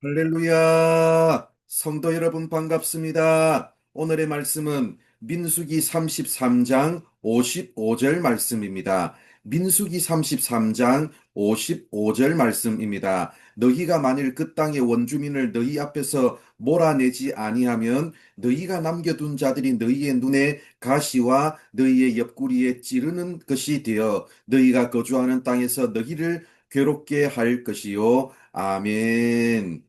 할렐루야! 성도 여러분 반갑습니다. 오늘의 말씀은 민수기 33장 55절 말씀입니다. 민수기 33장 55절 말씀입니다. 너희가 만일 그 땅의 원주민을 너희 앞에서 몰아내지 아니하면 너희가 남겨둔 자들이 너희의 눈에 가시와 너희의 옆구리에 찌르는 것이 되어 너희가 거주하는 땅에서 너희를 괴롭게 할 것이요. 아멘.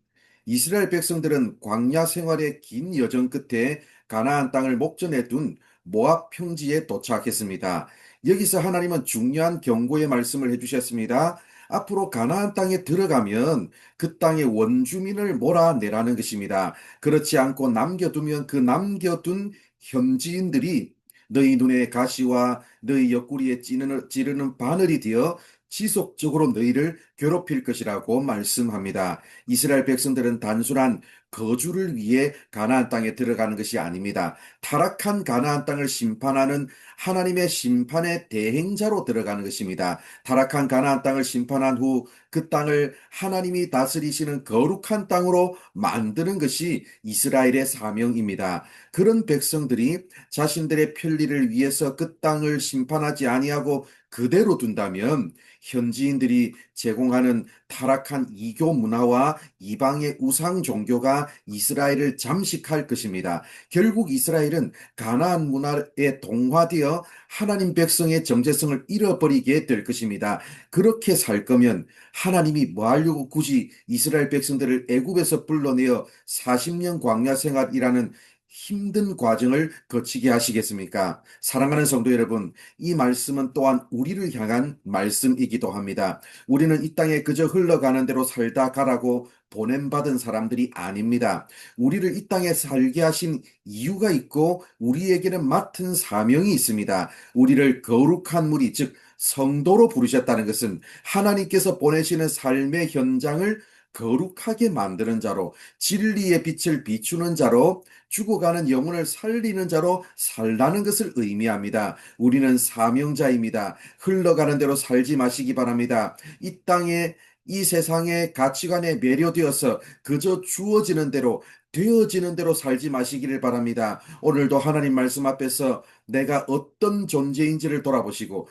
이스라엘 백성들은 광야 생활의 긴 여정 끝에 가나안 땅을 목전에 둔 모압 평지에 도착했습니다. 여기서 하나님은 중요한 경고의 말씀을 해주셨습니다. 앞으로 가나안 땅에 들어가면 그 땅의 원주민을 몰아내라는 것입니다. 그렇지 않고 남겨두면 그 남겨둔 현지인들이 너희 눈에 가시와 너희 옆구리에 찌르는, 찌르는 바늘이 되어 지속적으로 너희를 괴롭힐 것이라고 말씀합니다. 이스라엘 백성들은 단순한 거주를 위해 가나안 땅에 들어가는 것이 아닙니다. 타락한 가나안 땅을 심판하는 하나님의 심판의 대행자로 들어가는 것입니다. 타락한 가나안 땅을 심판한 후 그 땅을 하나님이 다스리시는 거룩한 땅으로 만드는 것이 이스라엘의 사명입니다. 그런 백성들이 자신들의 편리를 위해서 그 땅을 심판하지 아니하고 그대로 둔다면 현지인들이 제공하는 타락한 이교 문화와 이방의 우상 종교가 이스라엘을 잠식할 것입니다. 결국 이스라엘은 가나안 문화에 동화되어 하나님 백성의 정체성을 잃어버리게 될 것입니다. 그렇게 살 거면 하나님이 뭐 하려고 굳이 이스라엘 백성들을 애굽에서 불러내어 40년 광야 생활이라는 힘든 과정을 거치게 하시겠습니까? 사랑하는 성도 여러분, 이 말씀은 또한 우리를 향한 말씀이기도 합니다. 우리는 이 땅에 그저 흘러가는 대로 살다 가라고 보냄받은 사람들이 아닙니다. 우리를 이 땅에 살게 하신 이유가 있고 우리에게는 맡은 사명이 있습니다. 우리를 거룩한 무리, 즉 성도로 부르셨다는 것은 하나님께서 보내시는 삶의 현장을 거룩하게 만드는 자로 진리의 빛을 비추는 자로 죽어가는 영혼을 살리는 자로 살라는 것을 의미합니다. 우리는 사명자입니다. 흘러가는 대로 살지 마시기 바랍니다. 이 땅에 이 세상의 가치관에 매료되어서 그저 주어지는 대로 되어지는 대로 살지 마시기를 바랍니다. 오늘도 하나님 말씀 앞에서 내가 어떤 존재인지를 돌아보시고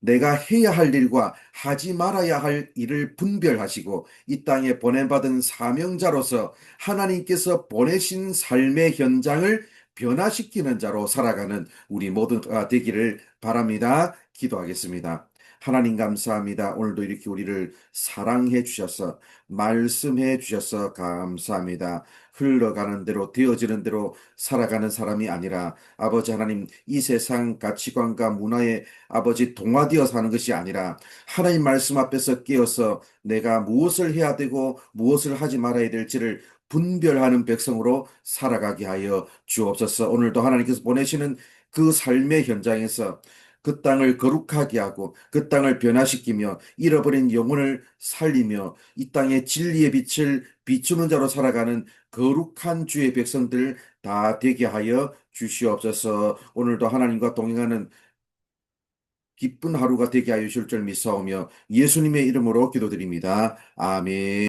내가 해야 할 일과 하지 말아야 할 일을 분별하시고 이 땅에 보내받은 사명자로서 하나님께서 보내신 삶의 현장을 변화시키는 자로 살아가는 우리 모두가 되기를 바랍니다. 기도하겠습니다. 하나님 감사합니다. 오늘도 이렇게 우리를 사랑해 주셔서 말씀해 주셔서 감사합니다. 흘러가는 대로 되어지는 대로 살아가는 사람이 아니라 아버지 하나님 이 세상 가치관과 문화에 아버지 동화되어 사는 것이 아니라 하나님 말씀 앞에서 깨어서 내가 무엇을 해야 되고 무엇을 하지 말아야 될지를 분별하는 백성으로 살아가게 하여 주옵소서. 오늘도 하나님께서 보내시는 그 삶의 현장에서 그 땅을 거룩하게 하고 그 땅을 변화시키며 잃어버린 영혼을 살리며 이 땅의 진리의 빛을 비추는 자로 살아가는 거룩한 주의 백성들 다 되게 하여 주시옵소서. 오늘도 하나님과 동행하는 기쁜 하루가 되게 하여 주실 줄 믿사오며 예수님의 이름으로 기도드립니다. 아멘.